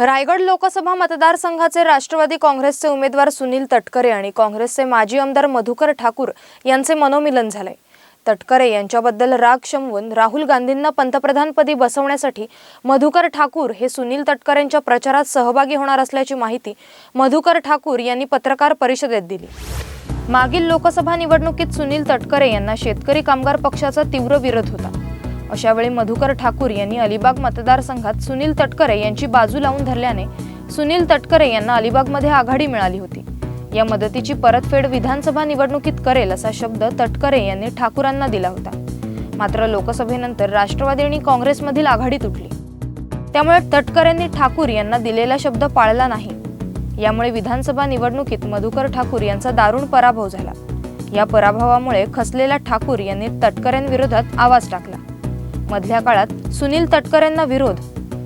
रायगड लोकसभा मतदारसंघाचे राष्ट्रवादी काँग्रेसचे उमेदवार सुनील तटकरे आणि काँग्रेसचे माजी आमदार मधुकर ठाकूर यांचे मनोमिलन झाले. तटकरे यांच्याबद्दल राग शमवून राहुल गांधींना पंतप्रधानपदी बसवण्यासाठी मधुकर ठाकूर हे सुनील तटकरेंच्या प्रचारात सहभागी होणार असल्याची माहिती मधुकर ठाकूर यांनी पत्रकार परिषदेत दिली. मागील लोकसभा निवडणुकीत सुनील तटकरे यांना शेतकरी कामगार पक्षाचा तीव्र विरोध होता. अशावेळी मधुकर ठाकूर यांनी अलिबाग मतदारसंघात सुनील तटकरे यांची बाजू लावून धरल्याने सुनील तटकरे यांना अलिबागमध्ये आघाडी मिळाली होती. या मदतीची परतफेड विधानसभा निवडणुकीत करेल असा शब्द तटकरे यांनी ठाकूरांना दिला होता. मात्र लोकसभेनंतर राष्ट्रवादी आणि काँग्रेसमधील आघाडी तुटली. त्यामुळे तटकरेंनी ठाकूर यांना दिलेला शब्द पाळला नाही. यामुळे विधानसभा निवडणुकीत मधुकर ठाकूर यांचा दारुण पराभव झाला. या पराभवामुळे खसलेला ठाकूर यांनी तटकरेंविरोधात आवाज टाकला. मधल्या काळात सुनील तटकरेंना विरोध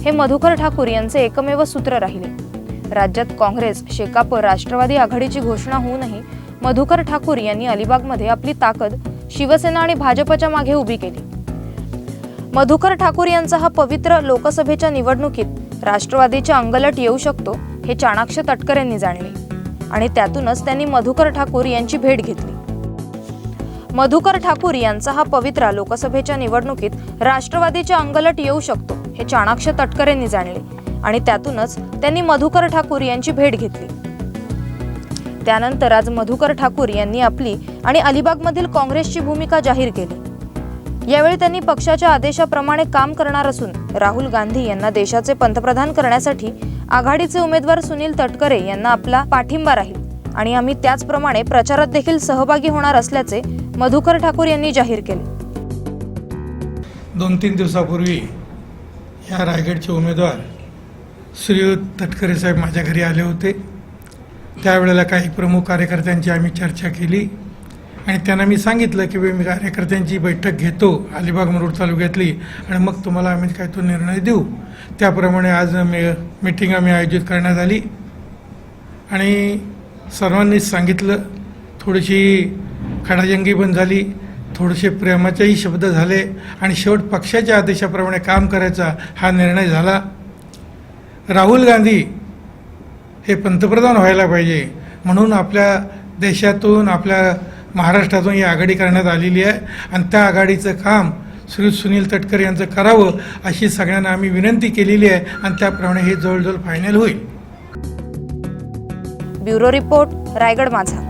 हे मधुकर ठाकूर यांचे एकमेव सूत्र राहिले. राज्यात काँग्रेस शेकाप राष्ट्रवादी आघाडीची घोषणा होऊनही मधुकर ठाकूर यांनी अलिबागमध्ये आपली ताकद शिवसेना आणि भाजपच्या मागे उभी केली. मधुकर ठाकूर यांचा हा पवित्र लोकसभेच्या निवडणुकीत राष्ट्रवादीच्या अंगलट येऊ शकतो हे चाणाक्ष तटकरेंनी जाणले. आणि त्यातूनच त्यांनी मधुकर ठाकूर यांची भेट घेतली. मधुकर ठाकूर यांचा हा पवित्रा लोकसभेच्या निवडणुकीत राष्ट्रवादीच्या अंगलट येऊ शकतो हे चाणाक्ष तटकरेंनी जाणले आणि त्यातूनच त्यांनी मधुकर ठाकूर यांची भेट घेतली. त्यानंतर आज मधुकर ठाकूर यांनी आपली आणि अलिबागमधील काँग्रेसची भूमिका जाहीर केली. यावेळी त्यांनी पक्षाच्या आदेशाप्रमाणे काम करणार असून राहुल गांधी यांना देशाचे पंतप्रधान करण्यासाठी आघाडीचे उमेदवार सुनील तटकरे यांना आपला पाठिंबा राहील आणि आम्ही त्याचप्रमाणे प्रचारात देखील सहभागी होणार असल्याचे मधुकर ठाकूर यांनी जाहीर केले. दोन तीन दिवसापूर्वी या रायगडचे उमेदवार श्रीयुत तटकरे साहेब माझ्या घरी आले होते. त्यावेळेला काही प्रमुख कार्यकर्त्यांची आम्ही चर्चा केली आणि त्यांना मी सांगितलं की मी कार्यकर्त्यांची बैठक घेतो अलिबाग मुरुड तालुक्यातली आणि मग तुम्हाला आम्ही काय तो निर्णय देऊ. त्याप्रमाणे आज मी मिटिंग आम्ही आयोजित करण्यात आली. आणि सर्वांनीच सांगितलं. थोडीशी खडाजंगी पण झाली. थोडेसे प्रेमाचेही शब्द झाले आणि शेवट पक्षाच्या आदेशाप्रमाणे काम करायचा हा निर्णय झाला. राहुल गांधी हे पंतप्रधान व्हायला पाहिजे म्हणून आपल्या देशातून आपल्या महाराष्ट्रातून ही आघाडी करण्यात आलेली आहे आणि त्या आघाडीचं काम श्री सुनील तटकरे यांचं करावं अशी सगळ्यांना आम्ही विनंती केलेली आहे आणि त्याप्रमाणे हे जवळजवळ फायनल होईल. ब्युरो रिपोर्ट रायगड माझा.